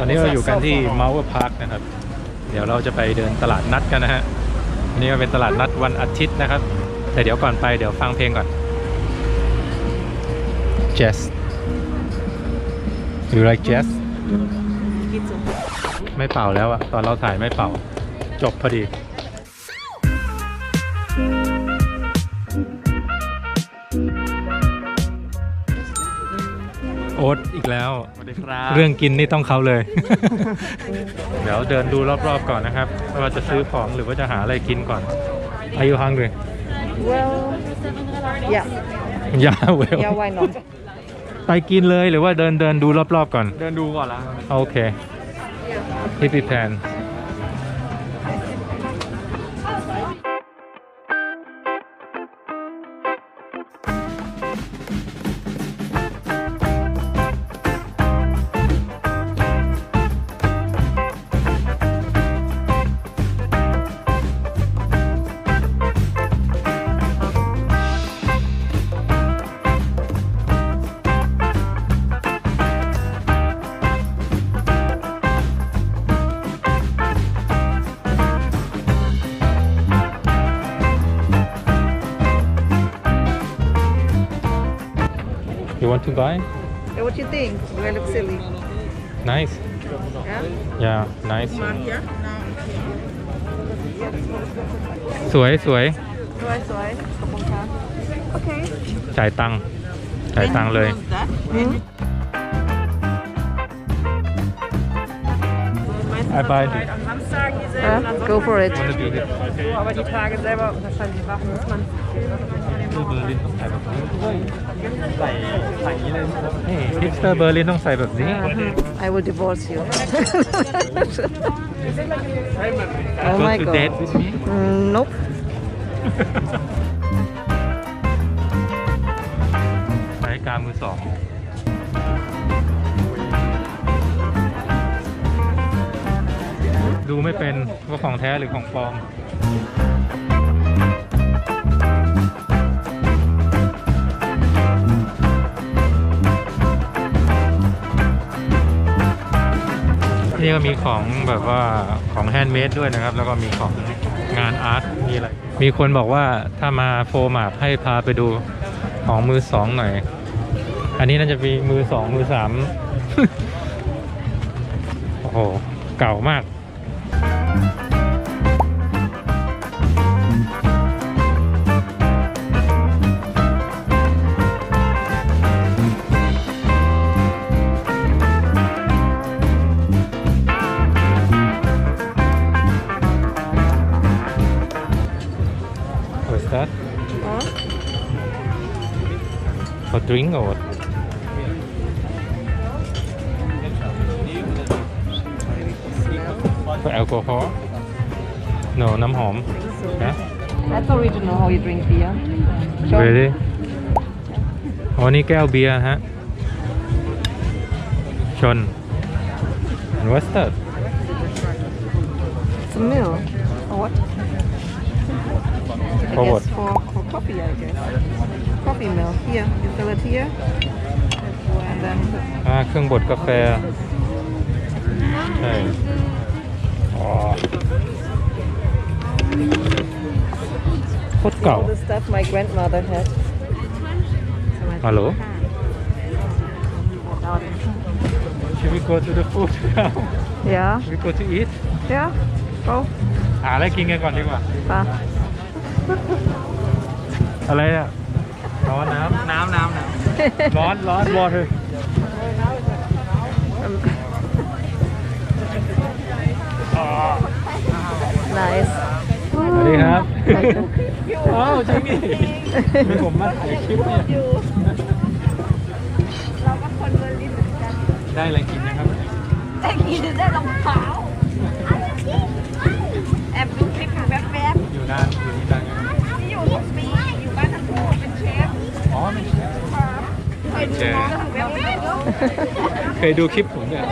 ตอนนี้เราอยู่กันที่ m o u n t Park นะครับ เดี๋ยวเราจะไปเดินตลาดนัดกันนะฮะอันนี้ก็เป็นตลาดนัดวันอาทิตย์นะครับ แต่เดี๋ยวก่อนไปเดี๋ยวฟังเพลงก่อน Jazz You like jazz ไม่เป่าแล้วอะตอนเราถ่ายไม่เป่า จบพอดี โอ๊ตอีกแล้ว สวัสดีครับเรื่องกินนี่ต้องเขาเลย เดี๋ยวเดินดูรอบๆก่อนนะครับว่าจะซื้อของหรือว่าจะหาอะไรกินก่อน Are you hungry Well, yeah, ยาเวล yeah, why not? ไปกินเลยหรือว่าเดินเดินดูรอบๆก่อน เดินดูก่อนละโอเคฮิป ปี้แพน You want to buy Hey, what you think? Do I look silly? Nice Yeah? Yeah nice Come on here. สวยสวย สวยสวยขอบคุณค่ะ Okay. จ่ายตังค์จ่ายตังค์เลย Hmm? I buy this Am Samstag diese Huh? Go for it. Wanna do this so, aber die Tage selber wahrscheinlich wach muss man. ฮิปสเตอร์เบอร์ลินต้องใส่แบบนี้ใส่ใส่อย่างนี้เลยนี่ฮิปสเตอร์เบอร์ลินต้องใส่แบบนี้ I will divorce you. oh Go my to god. date with me Mm, nope. ใช้การมือสองดูไม่เป็นว่าของแท้หรือของปลอม นี่ก็มีของแบบว่าของแฮนด์เมดด้วยนะครับ แล้วก็มีของงานอาร์ตมีอะไร มีคนบอกว่าถ้ามาโฟมาร์ให้พาไปดูของมือสองหน่อย อันนี้น่าจะมีมือสองมือสามโอ้โห เก่ามาก drink or what? For alcohol? No น้ำหอมนะ That's original how you drink beer. Sure. Really? อ๋อนี่แก้วเบียร์ฮะ ชน And what's that? It's a mill. Or what? I For guess what? For, for coffee, I guess. Coffee mill. Here, you fill it here. And then อ่าเครื่องบดกาแฟใช่อ๋อโคตรเก่า all the stuff my grandmother had. ฮัลโหล Should we go to the food now Yeah, Should we go to eat yeah. Go. หาอะไรกินกันก่อนดีกว่า Pa. อะไรอะ ร้อนน้ำน้ำน้ำน้ร้อนร้อน water Nice. สวัสดีครับอ้าวจริงดิมีผมมาถ่ายคลิปเนี่ยได้อะไรกินนะครับได้กินได้รองเท้าแอบดูคลิปอยู่แวบอยู่นานอยู่นี่นานยังๆที่อยู่ทุกปี แวบๆเคยดูคลิปผมเนี่ย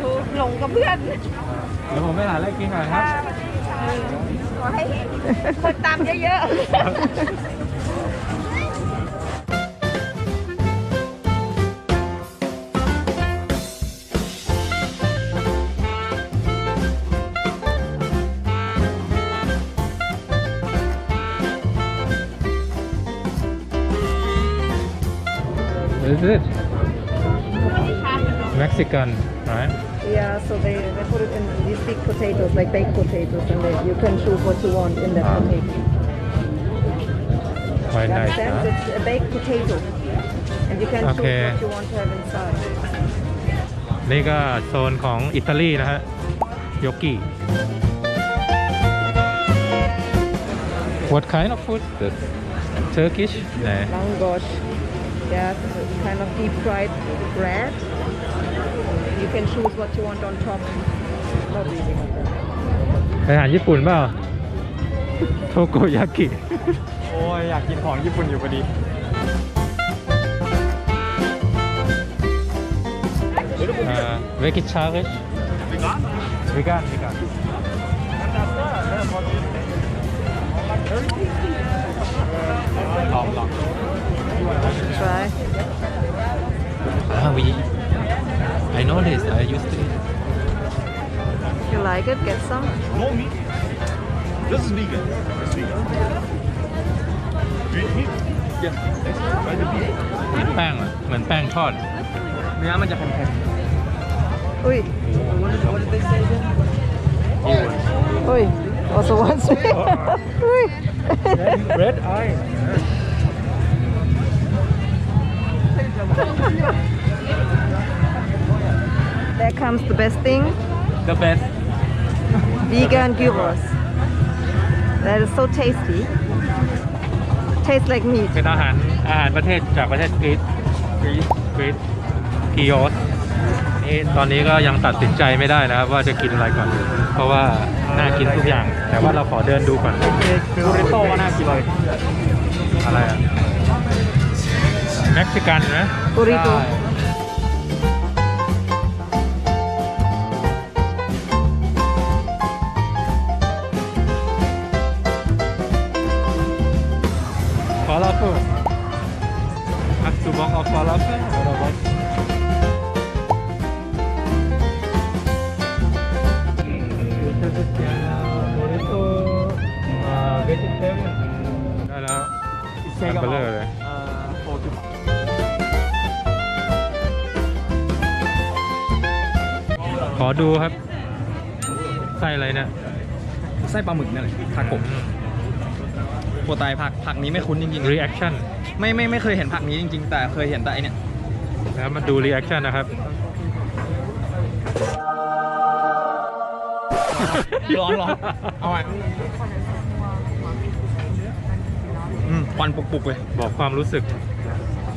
ดูหลงกับเพื่อนเดี๋ยวผมไปหาอะไรกินก่อนครับขอให้คนตามเยอะๆ it? Mexican, right? Yeah, so they, they put it in these big potatoes, like baked potatoes, and then you can choose what you want in that Ah. potato. Quite You nice, understand? huh? It's a baked potato, and you can Okay. choose what you want to have inside. นี่ก็โซนของอิตาลีนะฮะโยกิ What kind of food? The Turkish? ไหน Langosh, yeah, it's kind of deep fried bread. You can choose what you want on top. Not really. อาหารญี่ปุ่นเปล่าโทโกยากิ โอ้ยอยากกินของญี่ปุ่นอยู่พอดีอ่า vegetarian vegan vegan ล If you like it, get some. No meat. This is vegan. It's vegan. Do you eat meat? Yes. Try the meat. เหมือนแป้งอะเหมือนแป้งทอด เนื้อมันจะเค็ม Ui. Ui. Also one sweet. Ui.ๆ red eye There comes the best thing. the best Vegan gyros. That is so tasty. Tastes like meat. เป็นอาหารอาหารประเทศจากประเทศกรีซกรีซกรีซกิโอสนี่ตอนนี้ก็ยังตัดสินใจไม่ได้นะครับว่าจะกินอะไรก่อน เพราะว่าน่ากินทุกอย่าง แต่ว่าเราขอเดินดูก่อนบูริโต้ก็น่ากินเลยอะไรอะเม็กซิกันนะ Burrito. ฟาลาเฟลอัตสุบอกเอาฟาลาเฟลอะไรวะได้แล้วอันเบลอเลยเอ่อโฟร์ทูขอดูครับไส้อะไรเนี่ยไส้ปลาหมึกนั่นแหละผักกบ โปรไตผักผักนี้ไม่คุ้นจริง reaction ๆไม่ไม่ไม่เคยเห็นผักนี้จริง ๆ แต่เคยเห็นแต่ไอเนี่ยแล้วมาดู reaction นะครับร้อนร้อนเอาไว้อืมควันปุกๆเลยบอกความรู้สึก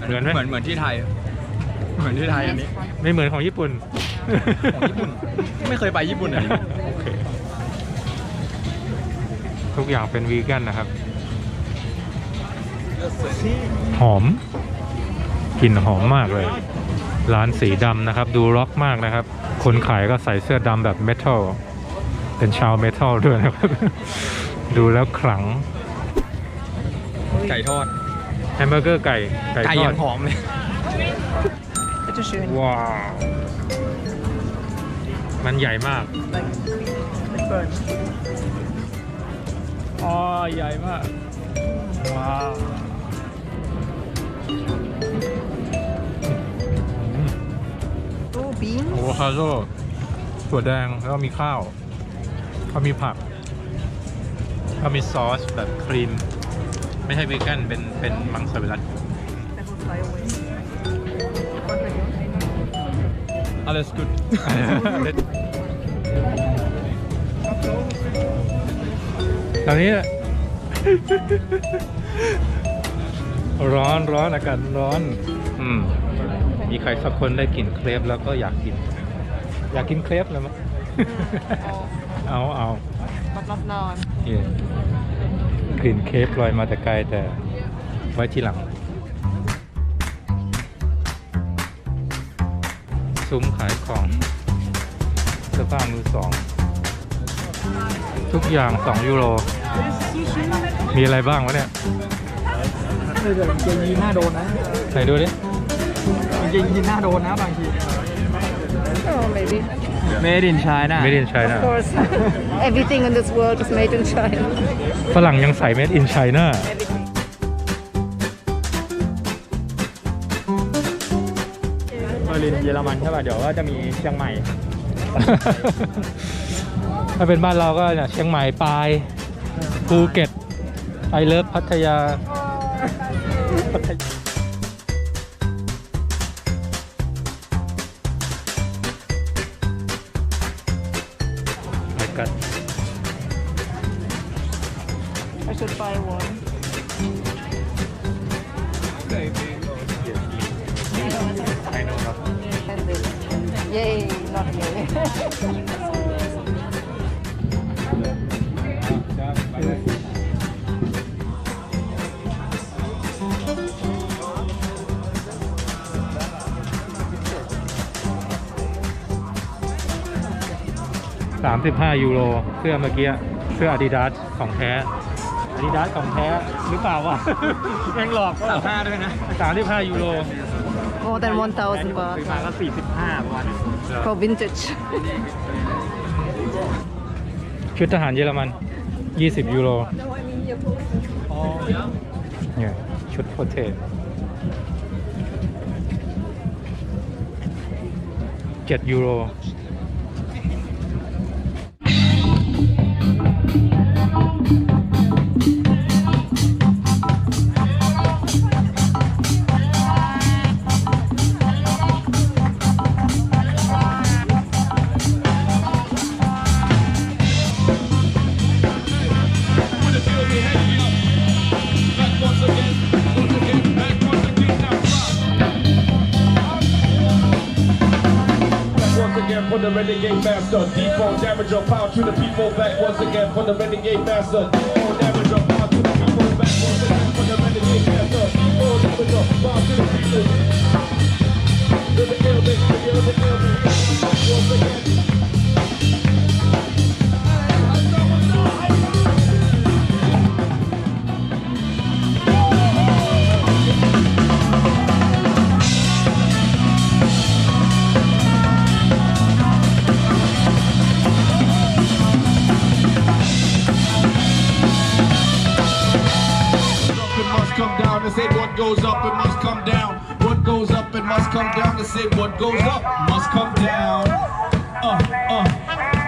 เหมือนไหมเหมือนเหมือนที่ไทย เหมือนที่ไทยอันนี้ ไม่เหมือนของญี่ปุ่น ของญี่ปุ่น ไม่เคยไปญี่ปุ่นอันนี้โอเคทุกอย่างเป็นวีแกนนะครับ หอมกลิ่นหอมมากเลย ร้านสีดำนะครับ ดูร็อกมากนะครับ คนขายก็ใส่เสื้อดำแบบเมทัลเป็นชาวเมทัลด้วยนะครับ ดูแล้วขลัง ไก่ทอดแฮมเบอร์เกอร์ไก่ไก่ไก่ทอยัดงหอมเลย Bitte schön. ว้าวมันใหญ่มาก Like, like burn. อ๋อใหญ่มากว้าว Oh, beans. โอคาโดถั่วแดงแล้วก็มีข้าวก็มีผักก็มีซอสแบบครีม ไม่ใช่เวแกนเป็นเป็นมังสวิรัต That will fly away. อะไรสกุดตอนนี้ ร้อนร้อนอากาศร้อน อืม มีใครสักคนได้กลิ่นเครปแล้วก็อยากกิน อยากกินเครปเลยมั้ยเอาเอา But not now. เย่กลิ่นเครปลอยมาแต่ไกลแต่ไว้ทีหลัง ซุ้มขายของเสื้อผ้ามือสอง ทุกอย่าง 2 ยูโร มีอะไรบ้างวะเนี่ย เกงยีนหน้าโดนนะไหนดูดิเกงยีนหน้าโดนนะบางที Oh, maybe. Made in China Made in China Of course. Everything in this world is made in China. ฝรั่งยังใส่ made in China เบอร์ลินเยอรมันใช่ป่ะเดี๋ยวก็จะมีเชียงใหม่ ถ้าเป็นบ้านเราก็เนี่ยเชียงใหม่ปายภูเก็ตไอเลิฟพัทยา ไปกัน I should buy one. ไอโน่ครับ And then, yay, not yay. 35 ยูโร เสื้อเมื่อกี้ เสื้อ Adidas ของแท้ Adidas ของแท้หรือเปล่าวะแม่งหลอกสามห้าด้วยนะ 35 ยูโร More than 1,000ซื้อ baht มาก็สี่สิบห้าประมาณนี้ for vintage. ชุดทหารเยอรมัน 20 ยูโรเนี่ยชุดโคเทส7ยูโร The renegade master, default damage of power to the people back. Once again for the renegade master, default damage of power to the people back. Once again for the renegade master, default damage of power to the people. Down. To say what goes up, it must come down. What goes up, it must come down. To say what goes up, must come down. Uh, uh.